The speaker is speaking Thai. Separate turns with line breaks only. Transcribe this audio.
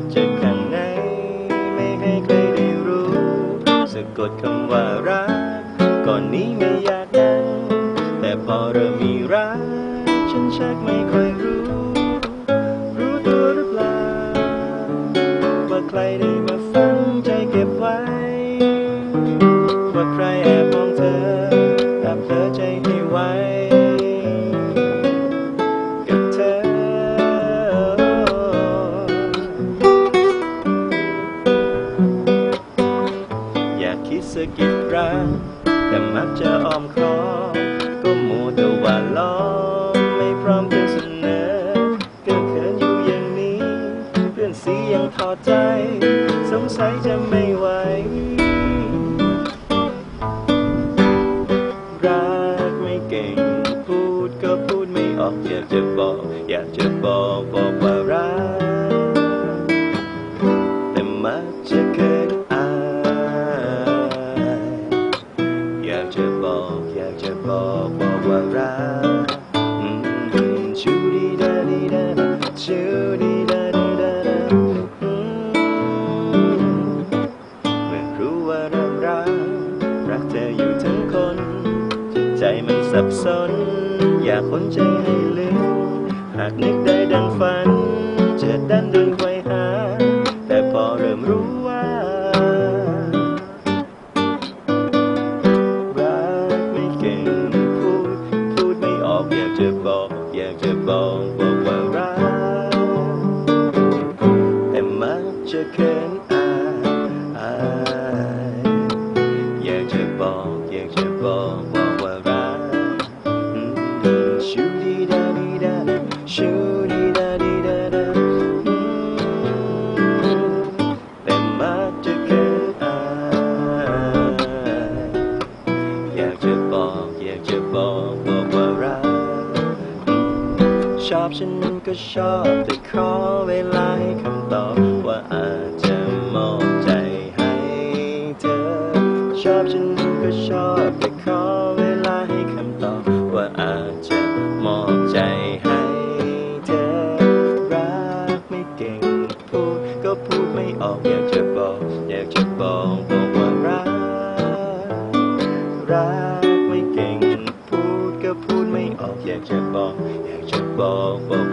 ดใจขัางในไม่ให้ใครได้รู้สะกดคำว่ารัก ก่อนนี้ไม่อยากนั้น แต่พอเริ่มมีรัก ฉันชักไม่ค่อยรู้ รู้ตัวหรือเปล่าว่าใครได้มาฟัง กิดสักกี่ครั้งแต่มักจะอ้อมค้อก็มัวแต่ว่าล้อมไม่พร้อมจะเสนอเกินเขินอยู่อย่างนี้ เพื่อนสียังถอใจ สงสัยจะไม่ไหวรักไม่เก่ง พูดก็พูดไม่ออกอยากจะบอก อยากจะบอกบอกว่ารัก ใจมันสับสน อยากคนใจให้ลืมหากนึกได้ดังฝัน จะดันเดินไขวหา แต่พอเริ่มรู้ว่า รักไม่เก่งพูด พูดไม่ออกอยากจะบอก อยากจะบอกบอกว่ารัก แต่มักจะเขินอายอายอยากจะบอก อยากจะบอกบอก ชอบฉันก็ชอบแต่ขอเวลาให้คำตอบว่าอาจจะมอบใจให้เธอ ชอบฉันก็ชอบแต่ขอเวลาให้คำตอบว่าอาจจะมอบใจให้เธอ รักไม่เก่งพูดก็พูดไม่ออกอยากจะบอกอยากจะบอกบอกว่ารัก รักไม่เก่งพูดก็พูดไม่ออกอยากจะบอก อย